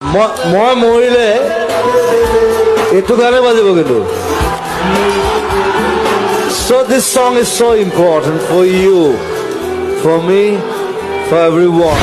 ম- মই মৰিলে এইটো গানে বাজিব কিন্তু So this song is so important for you, for me, for everyone.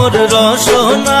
মোর রসনা।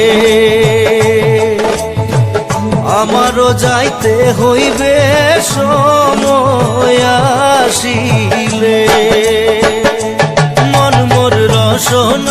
যাইতে হইবে সময় আসিলে। মন মোর রসনা